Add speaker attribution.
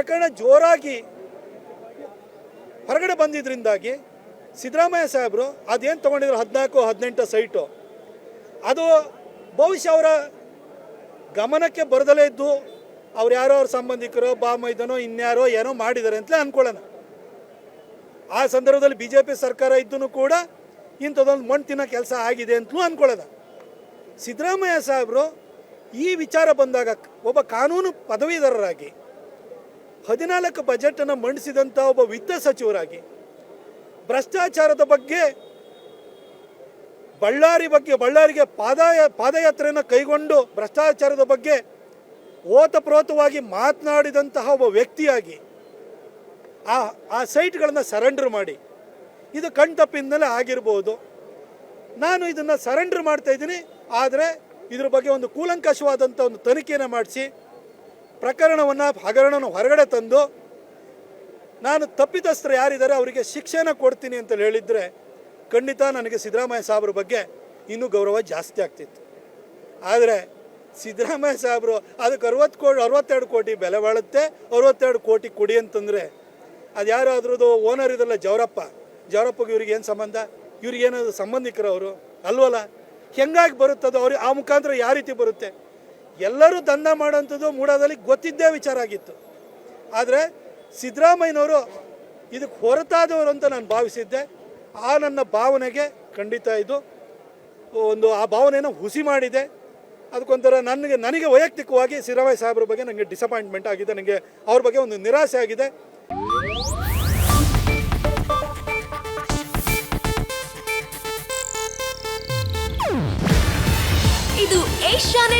Speaker 1: ಪ್ರಕರಣ ಜೋರಾಗಿ ಹೊರಗಡೆ ಬಂದಿದ್ದರಿಂದಾಗಿ ಸಿದ್ದರಾಮಯ್ಯ ಸಾಹೇಬರು ಅದೇನು ತೊಗೊಂಡಿದ್ರು ಹದಿನಾಲ್ಕು, ಹದಿನೆಂಟು ಸೈಟು, ಅದು ಬಹುಶಃ ಅವರ ಗಮನಕ್ಕೆ ಬರದಲೇ ಇದ್ದು ಅವ್ರು ಯಾರೋ ಅವ್ರ ಸಂಬಂಧಿಕರೋ ಬಾ ಮೈದನೋ ಇನ್ಯಾರೋ ಏನೋ ಮಾಡಿದ್ದಾರೆ ಅಂತಲೇ ಅಂದ್ಕೊಳ್ಳೋಣ ಆ ಸಂದರ್ಭದಲ್ಲಿ ಬಿ ಜೆ ಪಿ ಸರ್ಕಾರ ಇದ್ದೂ ಕೂಡ ಇಂಥದ್ದೊಂದು ಮಣ್ಣು ತಿನ್ನೋ ಕೆಲಸ ಆಗಿದೆ ಅಂತಲೂ ಅಂದ್ಕೊಳ್ಳೋಣ ಸಿದ್ದರಾಮಯ್ಯ ಸಾಹೇಬರು ಈ ವಿಚಾರ ಬಂದಾಗ ಒಬ್ಬ ಕಾನೂನು ಪದವೀಧರರಾಗಿ ಹದಿನಾಲ್ಕು ಬಜೆಟನ್ನು ಮಂಡಿಸಿದಂಥ ಒಬ್ಬ ವಿತ್ತ ಸಚಿವರಾಗಿ, ಭ್ರಷ್ಟಾಚಾರದ ಬಗ್ಗೆ, ಬಳ್ಳಾರಿ ಬಗ್ಗೆ, ಬಳ್ಳಾರಿಗೆ ಪಾದಯ, ಪಾದಯಾತ್ರೆಯನ್ನು ಕೈಗೊಂಡು ಭ್ರಷ್ಟಾಚಾರದ ಬಗ್ಗೆ ಓತಪ್ರೋತವಾಗಿ ಮಾತನಾಡಿದಂತಹ ಒಬ್ಬ ವ್ಯಕ್ತಿಯಾಗಿ ಆ ಆ ಸೈಟ್ಗಳನ್ನು ಸರೆಂಡರ್ ಮಾಡಿ. ಇದು ಕಣ್ತಪ್ಪಿಂದಲೇ ಆಗಿರ್ಬೋದು. ನಾನು ಇದನ್ನು ಸರೆಂಡರ್ ಮಾಡ್ತಾ ಇದ್ದೀನಿ, ಆದರೆ ಇದ್ರ ಬಗ್ಗೆ ಒಂದು ಕೂಲಂಕಷವಾದಂಥ ಒಂದು ತನಿಖೆಯನ್ನು ಮಾಡಿಸಿ ಪ್ರಕರಣವನ್ನು ಹಗರಣವನ್ನು ಹೊರಗಡೆ ತಂದು ನಾನು ತಪ್ಪಿತಸ್ಥರು ಯಾರಿದ್ದಾರೆ ಅವರಿಗೆ ಶಿಕ್ಷೆನ ಕೊಡ್ತೀನಿ ಅಂತ ಹೇಳಿದರೆ ಖಂಡಿತ ನನಗೆ ಸಿದ್ದರಾಮಯ್ಯ ಸಾಹೇಬ್ರ ಬಗ್ಗೆ ಇನ್ನೂ ಗೌರವ ಜಾಸ್ತಿ ಆಗ್ತಿತ್ತು. ಆದರೆ ಸಿದ್ದರಾಮಯ್ಯ ಸಾಹೇಬರು ಅದಕ್ಕೆ ಅರವತ್ತು ಕೋಟಿ ಅರವತ್ತೆರಡು ಕೋಟಿ ಬೆಲೆ ಬಾಳುತ್ತೆ, ಅರವತ್ತೆರಡು ಕೋಟಿ ಕೊಡಿ ಅಂತಂದರೆ ಅದು ಯಾರು ಅದ್ರದ್ದು ಓನರ್ ಇದಲ್ಲ ಜವರಪ್ಪ, ಜವರಪ್ಪಗೆ ಇವ್ರಿಗೆ ಏನು ಸಂಬಂಧ? ಇವ್ರಿಗೆ ಏನಾದ್ರು ಸಂಬಂಧಿಕರು ಅವರು? ಅಲ್ವಲ್ಲ? ಹೆಂಗಾಗಿ ಬರುತ್ತದೋ ಅವ್ರಿಗೆ ಆ ಮುಖಾಂತರ ಯಾವ ರೀತಿ ಬರುತ್ತೆ? ಎಲ್ಲರೂ ದಂಧ ಮಾಡೋಂಥದ್ದು ಮೂಡಾದಲ್ಲಿ ಗೊತ್ತಿದ್ದೇ ವಿಚಾರ ಆಗಿತ್ತು. ಆದರೆ ಸಿದ್ದರಾಮಯ್ಯನವರು ಇದಕ್ಕೆ ಹೊರತಾದವರು ಅಂತ ನಾನು ಭಾವಿಸಿದ್ದೆ. ಆ ನನ್ನ ಭಾವನೆಗೆ ಖಂಡಿತ ಇದು ಒಂದು ಆ ಭಾವನೆಯನ್ನು ಹುಸಿ ಮಾಡಿದೆ. ಅದಕ್ಕೊಂಥರ ನನಗೆ ನನಗೆ ವೈಯಕ್ತಿಕವಾಗಿ ಸಿದ್ದರಾಮಯ್ಯ ಸಾಹೇಬ್ರ ಬಗ್ಗೆ ನನಗೆ ಡಿಸಪಾಯಿಂಟ್ಮೆಂಟ್ ಆಗಿದೆ. ನನಗೆ ಅವ್ರ ಬಗ್ಗೆ ಒಂದು ನಿರಾಸೆ ಆಗಿದೆ.
Speaker 2: ಇದು ಏಷ್ಯಾನೆಟ್